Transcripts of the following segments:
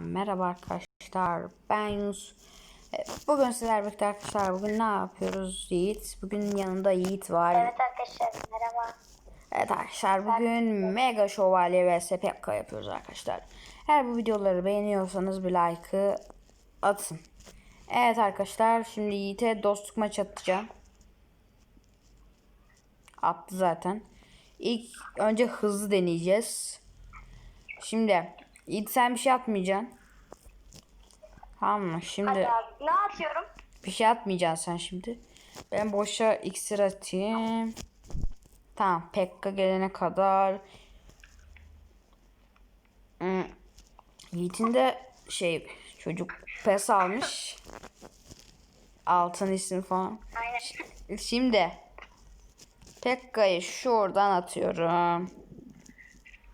Merhaba arkadaşlar ben Yunus. E, Bugün sizler birlikte arkadaşlar bugün ne yapıyoruz Yiğit? Bugün yanında Yiğit var. Evet, Evet arkadaşlar merhaba. arkadaşlar bugün Mega Şövalye vs Pekka yapıyoruz arkadaşlar. Eğer bu videoları beğeniyorsanız bir like'ı atın. Evet arkadaşlar şimdi Yiğit'e dostluk maçı atacağım. Attı zaten. İlk önce hızlı deneyeceğiz. Şimdi Yiğit sen bir şey atmayacaksın. Tamam mı? Şimdi Hadi abi ne atıyorum? bir şey atmayacaksın sen şimdi. Ben boşa iksir atayım. Tamam. Pekka gelene kadar. Hmm. Yiğit'in de şey çocuk pes almış. Altın isim falan. Aynen. Şimdi Pekka'yı şuradan atıyorum.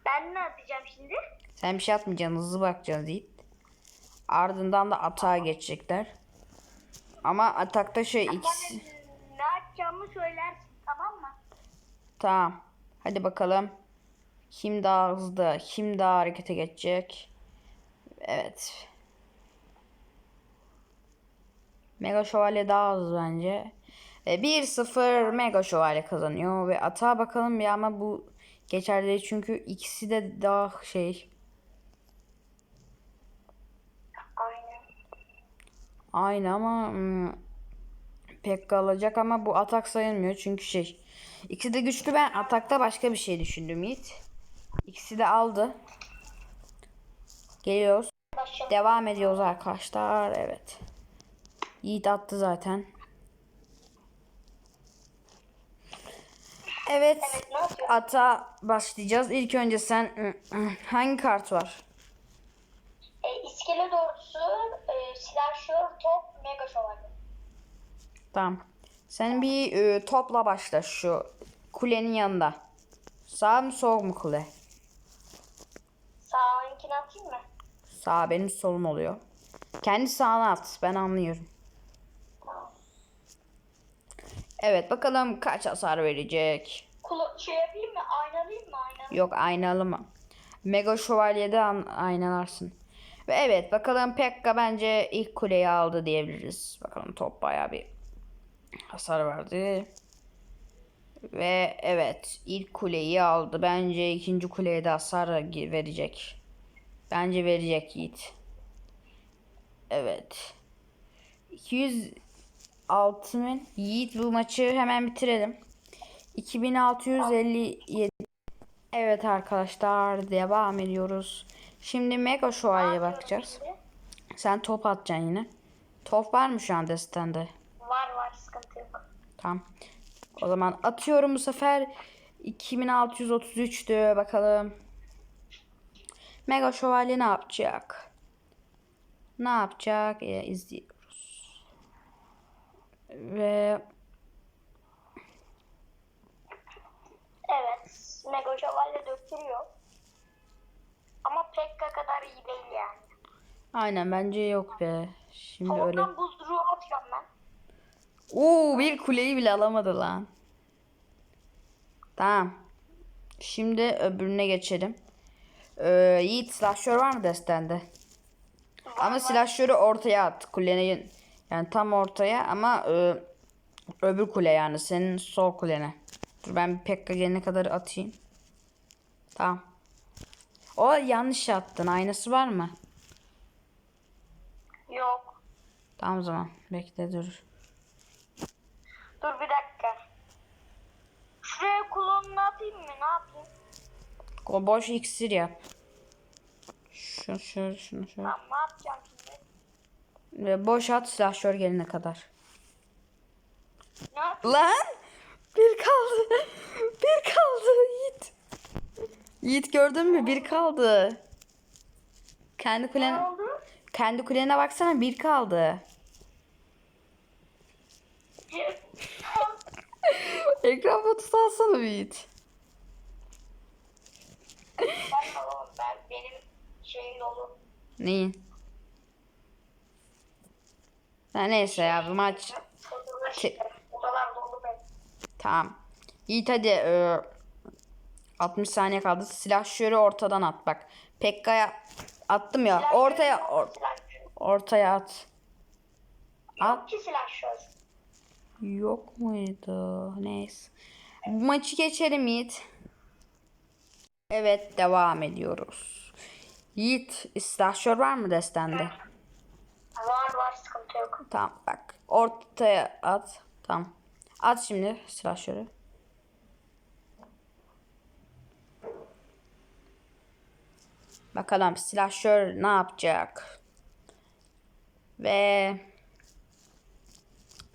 Ben ne atacağım şimdi? Sen bir şey atmayacaksın hızlı bakacaksın Yiğit. Ardından da atağa geçecekler. Ama atakta şey ikisi... Ne atacağımı söylersin tamam mı? Tamam. Hadi bakalım. Kim daha hızlı, kim daha harekete geçecek? Evet. Mega Şövalye daha hızlı bence. Ve 1-0 Mega Şövalye kazanıyor. Ve atağa bakalım ya ama bu geçerli çünkü ikisi de daha şey. Aynen. Aynı ama hmm, pek kalacak ama bu atak sayılmıyor çünkü şey. İkisi de güçlü ben atakta başka bir şey düşündüm Yiğit. İkisi de aldı. Geliyoruz. Başlayalım. Devam ediyoruz arkadaşlar. Evet. Yiğit attı zaten. Evet. Evet? Ata başlayacağız. İlk önce sen hangi kart var? E, iskele doğrusu silahşör top mega şövalye. Tamam. Sen bir e, topla başla şu kulenin yanında. Sağ mı sol mu kule? Sağınkini atayım mı? Sağ benim solum oluyor. Kendi sağına at. Ben anlıyorum. Tamam. Evet bakalım kaç hasar verecek. Kula şey yapayım mı? Aynalayayım mı? Aynalayayım. Yok aynalı mı? Mega şövalyede aynalarsın. Ve evet bakalım Pekka bence ilk kuleyi aldı diyebiliriz. Bakalım top bayağı bir hasar verdi. Ve evet ilk kuleyi aldı. Bence ikinci kuleye de hasar verecek. Bence verecek Yiğit. Evet. 206 mı? Yiğit bu maçı hemen bitirelim. 2657 Evet arkadaşlar devam ediyoruz. Şimdi Mega Şövalye'ye bakacağız. Sen top atacaksın yine. Top var mı şu an destende? Var var sıkıntı yok. Tamam. O zaman atıyorum bu sefer. 2633'tü bakalım. Mega Şövalye ne yapacak? Ne yapacak? Ee, izliyoruz. Ve Evet. Mega şövalye döktürüyor. Ama Pekka kadar iyi değil yani. aynen bence yok be. Şimdi öyle. Oradan buzduruğu atıyorum ben. Oo bir kuleyi bile alamadı lan. Tamam. Şimdi öbürüne geçelim. Ee, Yiğit silahşör var mı destende? Ama silahşörü ortaya at. Kulenin yani tam ortaya ama e, öbür kule yani senin sol kulene. Dur ben Pekka gelene kadar atayım. Tamam. O yanlış attın. Aynası var mı? Yok. Tamam o zaman. Bekle dur. Dur bir dakika. Şuraya klonunu atayım mı? Ne yapayım? O boş iksir yap. Şu şöyle şunu şöyle. Tamam ne yapacağım şimdi? Ve boş at silahşör gelene kadar. Ne yapayım? Lan! Bir kaldı. Bir kaldı Yiğit. Yiğit gördün mü? Bir kaldı. Kendi Ne kulen oldu? kendi kulene baksana bir kaldı. Ekran fotosu alsana Yiğit. ben oğlum ben benim şeyim dolu. Neyin? Ha, neyse ya bu maç. Odalar dolu benim. tamam. Yiğit hadi e, 60 saniye kaldı. Silahşörü ortadan at bak. Pekka'ya Attım ya. Ortaya or- ortaya at. At. Yok ki silahşör. Yok muydu? Neyse. Bu maçı geçelim Yiğit. Evet devam ediyoruz. Yiğit silahşör var mı destende? Var var sıkıntı yok. Tamam bak. Ortaya at. Tamam. At şimdi silahşörü. Bakalım silahşör ne yapacak? Ve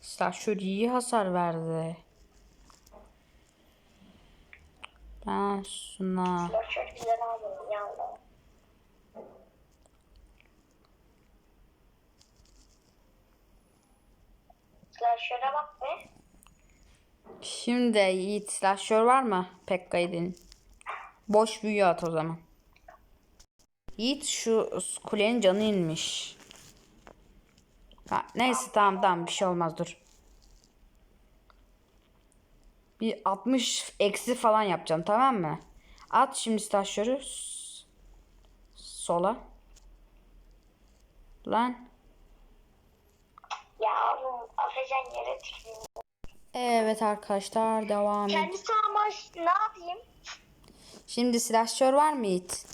silahşör iyi hasar verdi. Ben şuna Silahşör güzel aldım yalnız. Silahşöre bak be. Şimdi Yiğit silahşör var mı? Pekka'ydın. Boş büyü at o zaman. Yiğit şu kulenin canı inmiş. Ha, neyse tamam tamam bir şey olmaz dur. Bir 60 eksi falan yapacağım tamam mı? At şimdi. S- Sola. Lan. Ya oğlum Afecan yere tüküreyim. Evet arkadaşlar devam et. Kendi sahama ne yapayım? Şimdi silahşör var mı Yiğit?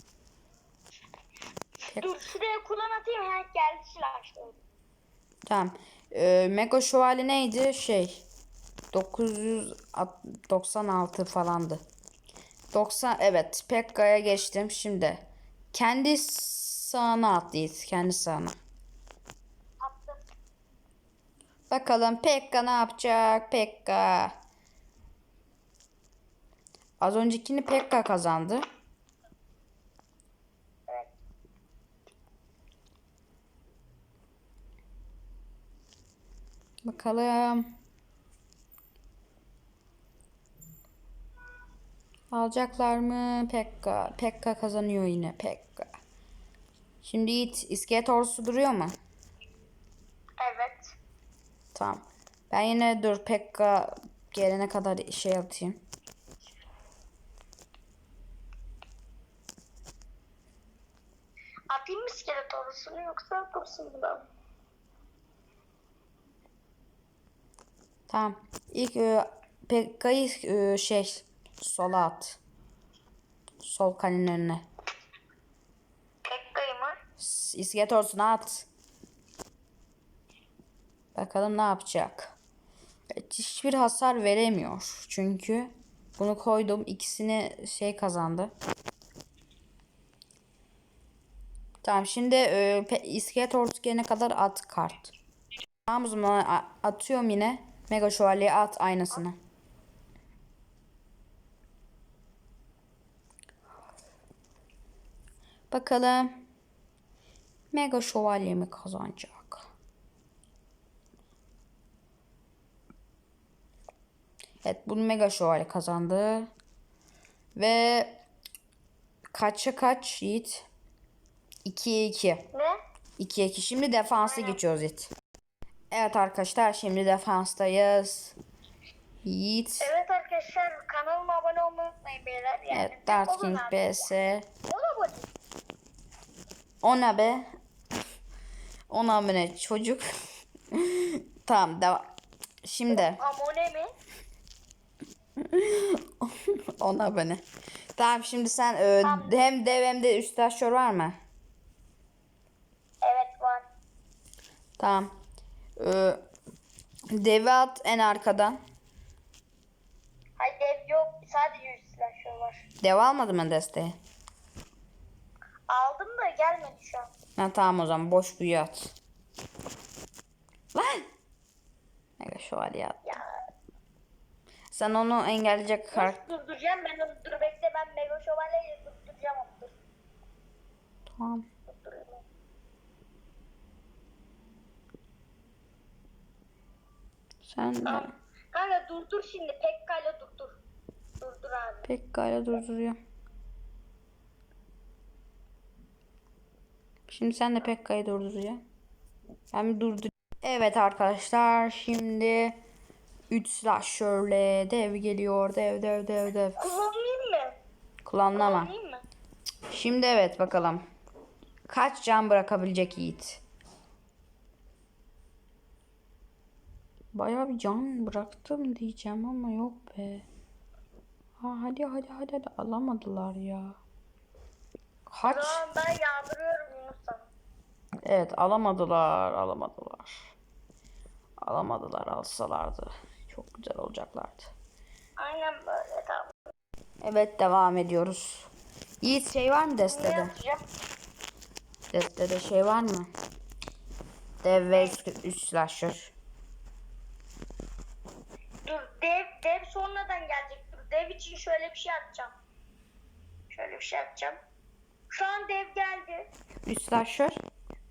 Dur şuraya kullan atayım. Ha geldi silahşör. Tamam. Ee, Mega Şövalye neydi? Şey. 996 falandı. 90 evet. Pekka'ya geçtim şimdi. Kendi sağına atlayız. Kendi sağına. Attım. Bakalım Pekka ne yapacak? Pekka. Az öncekini Pekka kazandı. Evet. Bakalım. Alacaklar mı? Pekka. Pekka kazanıyor yine. Pekka. Şimdi Yiğit iskelet ordusu duruyor mu? Evet. Tamam. Ben yine dur Pekka gelene kadar şey atayım. Atayım mı iskelet orasını yoksa dursun mu Tamam. İlk e, Pekka'yı e, şey sola at. Sol kalenin önüne. Pekka'yı mı? İskelet at. Bakalım ne yapacak. Evet, hiçbir hasar veremiyor. Çünkü bunu koydum. ikisini şey kazandı. Tamam şimdi e, iskelet ordusu gelene kadar at kart. Tamam o zaman atıyorum yine. Mega şövalye at aynısını. Bakalım. Mega şövalye mi kazanacak? Evet bunu mega şövalye kazandı. Ve kaça kaç Yiğit? 2'ye 2. Ne? 2'ye 2. Şimdi defansa geçiyoruz Yiğit. Evet arkadaşlar şimdi defanstayız. Yiğit. Evet arkadaşlar kanalıma abone olmayı unutmayın beyler. Yani Evet Dart King BS. O da bu. Ona be. Ona abone çocuk. tamam devam. Şimdi Abone mi? ona abone. Tamam şimdi sen e, hem dev hem de üst taşör var mı? Evet var. Tamam. E, devi at en arkadan. Hayır dev yok. Sadece yüz silahşör var. Dev almadı mı desteği? Aldım da gelmedi şu an. Ha, tamam o zaman boş büyü at. Lan! Mega şövalye at. Ya Sen onu engelleyecek kar. nasıl durduracağım ben onu dur bekle ben mega şövalyeyle durduracağım onu dur. Tamam. Sen de. Kanka durdur şimdi Pekka'yla durdur. Durdur abi. Pekka'yla durduruyor. Şimdi sen de Pekka'yı durduruyor. Ben bir durdur. Evet arkadaşlar şimdi 3 slasher'le dev geliyor. Dev dev dev dev. Kullanayım mı? Kullanma. Kullanayım mı? Şimdi evet bakalım. Kaç can bırakabilecek Yiğit? Bayağı bir can bıraktım diyeceğim ama yok be. Ha, hadi hadi hadi hadi alamadılar ya. Kaç? An ben yağdırıyorum Yunus'a. Evet alamadılar alamadılar. Alamadılar alsalardı. Çok güzel olacaklardı. Aynen böyle tamam. Evet devam ediyoruz. Yiğit şey var mı destede? Destede şey var mı? Dev ve üst slasher. Dev, dev sonradan gelecek. Dev için şöyle bir şey atacağım. Şöyle bir şey atacağım. Şu an dev geldi. Üst slasher.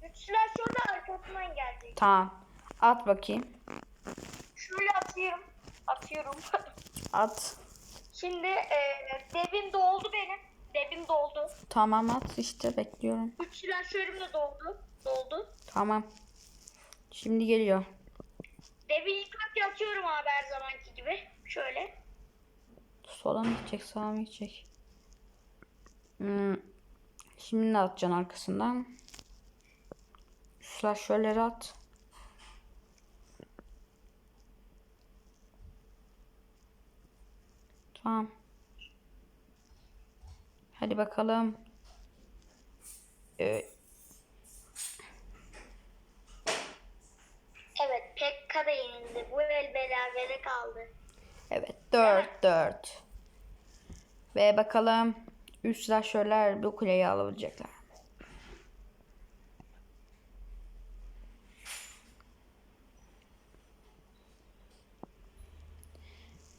Güçlüler şurada arkasından gelecek. Tamam. At bakayım. Şöyle atıyorum. Atıyorum. At. Şimdi e, devim doldu benim. Devim doldu. Tamam at işte bekliyorum. Güçlüler şöyle de doldu. Doldu. Tamam. Şimdi geliyor. Devi ilk atıyorum abi her zamanki gibi. Şöyle. Sola mı gidecek sağa mı gidecek? Hmm. Şimdi ne atacaksın arkasından? Slasher'leri at. Tamam. Hadi bakalım. Evet Pekka da yenildi. Bu berabere kaldı. Evet 4 4. Ve bakalım üç slasher'ler bu kuleyi alabilecekler.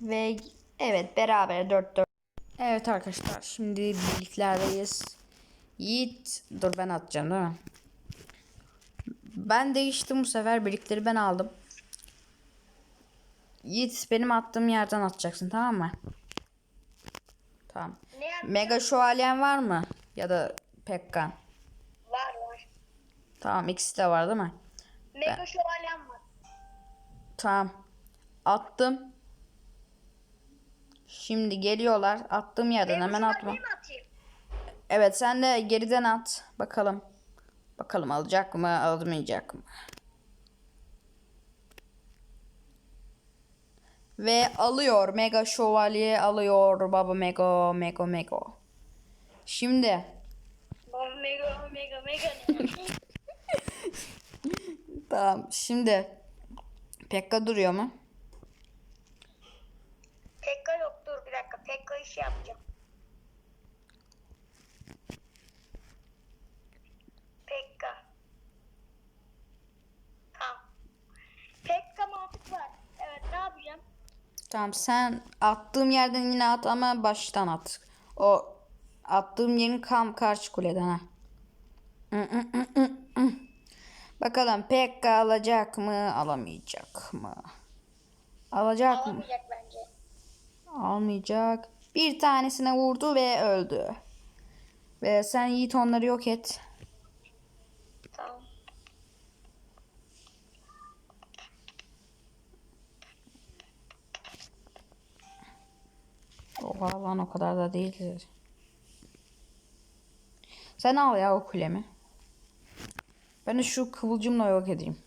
Ve evet beraber 4 4. Evet arkadaşlar şimdi birliklerdeyiz. Yiğit dur ben atacağım değil mi? Ben değiştim bu sefer birlikleri ben aldım. Yiğit benim attığım yerden atacaksın tamam mı? Tamam. Mega şövalyen var mı? Ya da Pekkan. Var var. Tamam ikisi de var değil mi? Mega şövalyem var. Tamam. Attım. Şimdi geliyorlar. Attığım yerden hemen atma. Evet sen de geriden at. Bakalım. Bakalım alacak mı almayacak mı? Ve alıyor. Mega şövalye alıyor. Baba Mega Mega Mega. Şimdi Baba mega mega mega tamam şimdi Pekka duruyor mu? Pekka yok dur bir dakika. Pekka işi yapacağım. Pekka. Tamam. Pekka mantık var. Evet ne yapacağım? Tamam sen attığım yerden yine at ama baştan at. O attığım yerin kam karşı kuleden ha. Bakalım Pekka alacak mı alamayacak mı? Alacak mı? Alamayacak bence. Almayacak. Bir tanesine vurdu ve öldü. Ve sen Yiğit onları yok et. Tamam. Oha lan o kadar da değil. Sen al ya o kulemi. Ben de şu kıvılcımla yok edeyim.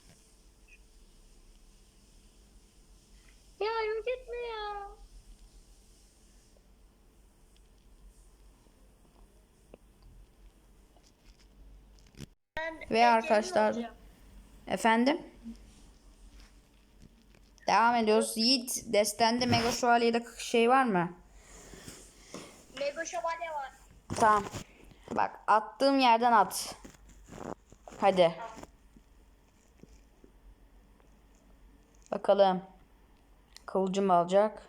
Ya yok etme ya. Ben Ve arkadaşlar olacağım. efendim devam ediyoruz. Yiğit destende Mega Şövalye'de şey var mı? Mega şövalye var. Tamam. Bak attığım yerden at. Hadi. Bakalım. Kıvılcım alacak.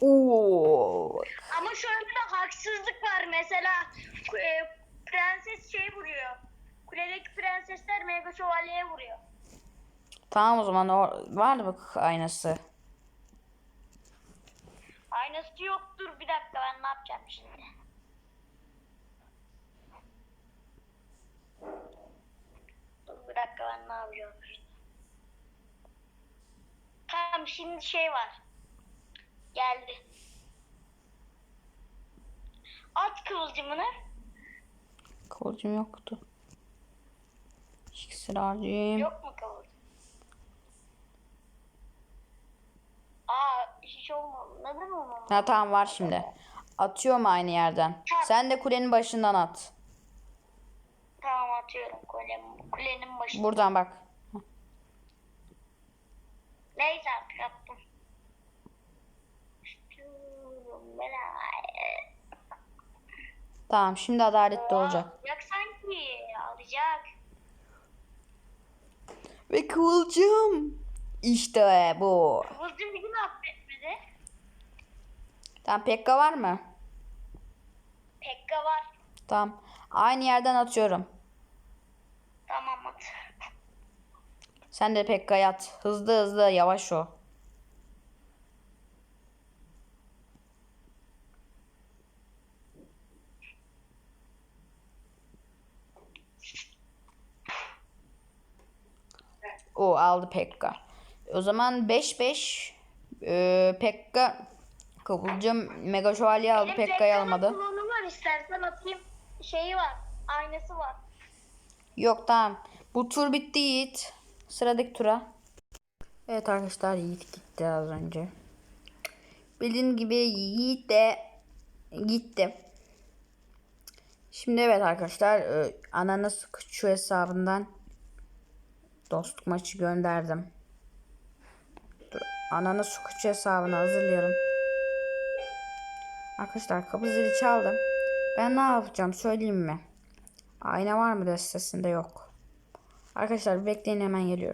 Oo. Ama şöyle de haksızlık var. Mesela e, prenses şey vuruyor. Kuledeki prensesler mega şövalyeye vuruyor. Tamam o zaman o var mı aynası? Aynası yoktur. Bir dakika ben ne yapacağım şimdi? Dur bir dakika ben ne yapacağım şimdi? Tamam şimdi şey var. Geldi. At kıvılcımını. Kıvılcım yoktu. İksir harcayayım. Yok mu kıvılcım? Hiç olmadı. Neden olmadı? Ha tamam var şimdi. Atıyorum aynı yerden. Sen de kulenin başından at. Tamam atıyorum kulenin, kulenin başına. Buradan bak. Neyse artık attım. Tamam şimdi adaletli olacak. Alacak sanki. Alacak. Ve kıvılcım. İşte bu. Kıvılcım yine affetmedi. Tamam Pekka var mı? Pekka var. Tamam. Aynı yerden atıyorum. Tamam at. Sen de Pekka'ya at. Hızlı hızlı yavaş o. O aldı Pekka. O zaman 5-5 ee, Pekka Kıvılcım Mega Şövalye aldı. Benim Pekka'yı Pekka'nın almadı. klonu var istersen atayım. Şeyi var. Aynası var. Yok tamam. Bu tur bitti Yiğit. Sıradaki tura. Evet arkadaşlar Yiğit gitti az önce. Bildiğin gibi Yiğit de gitti. Şimdi evet arkadaşlar e, ananas şu hesabından dostluk maçı gönderdim. Dur, ananas sukuçu hesabını hazırlayalım. Arkadaşlar kapı zili çaldım. Ben ne yapacağım söyleyeyim mi? Ayna var mı destesinde yok. Arkadaşlar bekleyin hemen geliyorum.